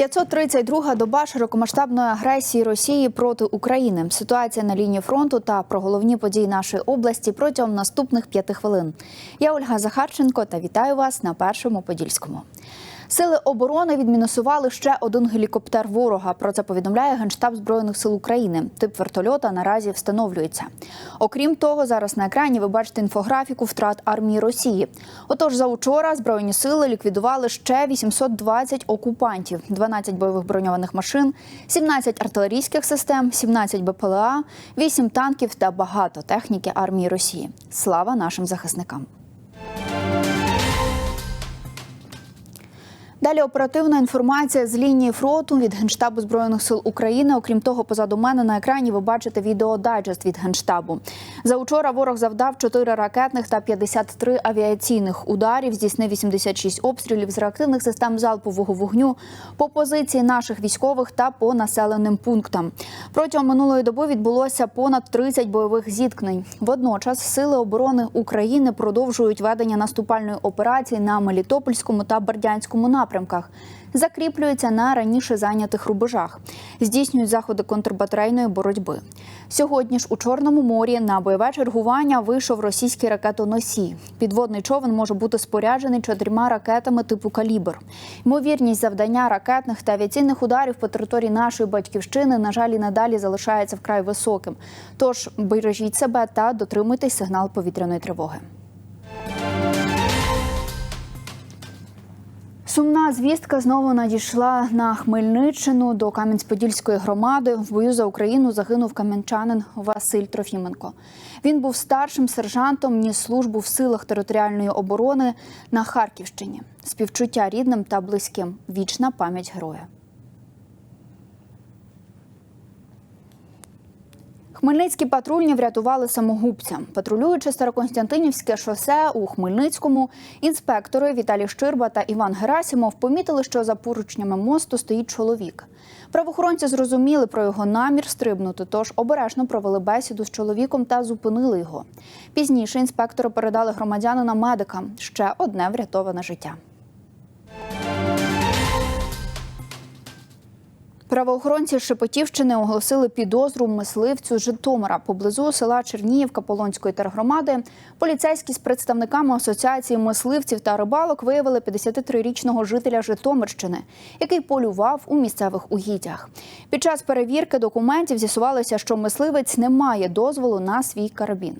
532 доба широкомасштабної агресії Росії проти України. Ситуація на лінії фронту та про головні події нашої області протягом наступних п'яти хвилин. Я Ольга Захарченко та вітаю вас на першому подільському. Сили оборони відмінусували ще один гелікоптер ворога. Про це повідомляє Генштаб збройних сил України. Тип вертольота наразі встановлюється. Окрім того, зараз на екрані ви бачите інфографіку втрат армії Росії. Отож, за учора збройні сили ліквідували ще 820 окупантів, 12 бойових броньованих машин, 17 артилерійських систем, 17 БПЛА, 8 танків та багато техніки армії Росії. Слава нашим захисникам! Далі оперативна інформація з лінії фронту від Генштабу збройних сил України. Окрім того, позаду мене на екрані ви бачите відеодайджест від генштабу. За учора ворог завдав 4 ракетних та 53 авіаційних ударів. Здійснив 86 обстрілів з реактивних систем залпового вогню по позиції наших військових та по населеним пунктам. Протягом минулої доби відбулося понад 30 бойових зіткнень. Водночас сили оборони України продовжують ведення наступальної операції на Мелітопольському та Бердянському напрямках напрямках, закріплюються на раніше зайнятих рубежах, здійснюють заходи контрбатарейної боротьби. Сьогодні ж у Чорному морі на бойове чергування вийшов російський ракетоносій. Підводний човен може бути споряджений чотирма ракетами типу калібр. Ймовірність завдання ракетних та авіаційних ударів по території нашої батьківщини, на жаль, і надалі залишається вкрай високим. Тож бережіть себе та дотримуйтесь сигнал повітряної тривоги. Сумна звістка знову надійшла на Хмельниччину до Кам'янець-Подільської громади. В бою за Україну загинув кам'янчанин Василь Трофіменко. Він був старшим сержантом, ніс службу в силах територіальної оборони на Харківщині. Співчуття рідним та близьким. Вічна пам'ять героя. Хмельницькі патрульні врятували самогубця. Патрулюючи Староконстантинівське шосе у Хмельницькому, інспектори Віталій Щирба та Іван Герасимов помітили, що за поручнями мосту стоїть чоловік. Правоохоронці зрозуміли про його намір стрибнути, тож обережно провели бесіду з чоловіком та зупинили його. Пізніше інспектори передали громадянина медикам. Ще одне врятоване життя. Правоохоронці Шепетівщини оголосили підозру мисливцю Житомира поблизу села Черніївка Полонської тергромади. Поліцейські з представниками асоціації мисливців та рибалок виявили 53-річного жителя Житомирщини, який полював у місцевих угіддях. Під час перевірки документів з'ясувалося, що мисливець не має дозволу на свій карабін.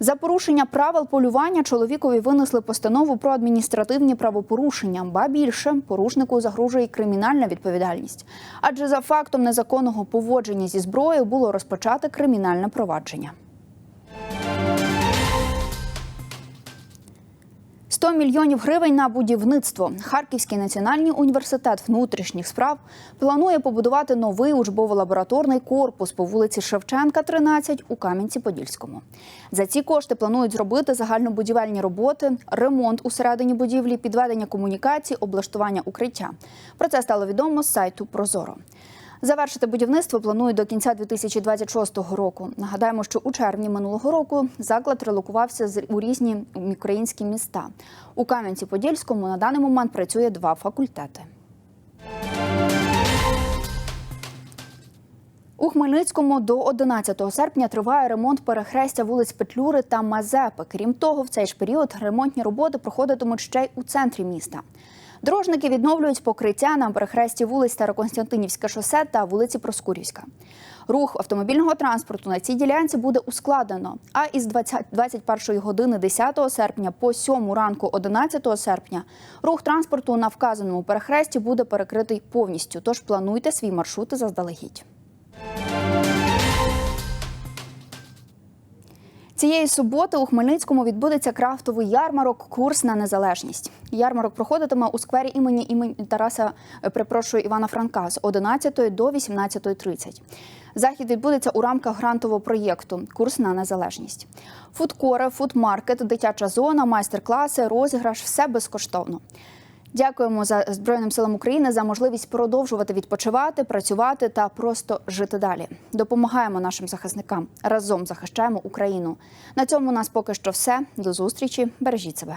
За порушення правил полювання чоловікові винесли постанову про адміністративні правопорушення, ба більше порушнику загрожує кримінальна відповідальність. Адже за фактом незаконного поводження зі зброєю було розпочати кримінальне провадження. 100 мільйонів гривень на будівництво. Харківський національний університет внутрішніх справ планує побудувати новий учбово-лабораторний корпус по вулиці Шевченка, 13 у Кам'янці-Подільському. За ці кошти планують зробити загальнобудівельні роботи, ремонт усередині будівлі, підведення комунікацій, облаштування укриття. Про це стало відомо з сайту Прозоро. Завершити будівництво планують до кінця 2026 року. Нагадаємо, що у червні минулого року заклад релокувався у різні українські міста. У Кам'янці-Подільському на даний момент працює два факультети. У Хмельницькому до 11 серпня триває ремонт перехрестя вулиць Петлюри та Мазепи. Крім того, в цей ж період ремонтні роботи проходитимуть ще й у центрі міста. Дорожники відновлюють покриття на перехресті вулиць Староконстантинівське шосе та вулиці Проскурівська. Рух автомобільного транспорту на цій ділянці буде ускладнено. А із 20, 21 години 10 серпня по 7 ранку 11 серпня рух транспорту на вказаному перехресті буде перекритий повністю. Тож плануйте свій маршрут заздалегідь. Цієї суботи у Хмельницькому відбудеться крафтовий ярмарок Курс на незалежність. Ярмарок проходитиме у сквері імені імені Тараса припрошую Івана Франка з 11 до 18.30. Захід відбудеться у рамках грантового проєкту Курс на незалежність. Фудкори, фудмаркет, дитяча зона, майстер-класи, розіграш все безкоштовно. Дякуємо за Збройним силам України за можливість продовжувати відпочивати, працювати та просто жити далі. Допомагаємо нашим захисникам разом захищаємо Україну. На цьому у нас поки що все. До зустрічі. Бережіть себе.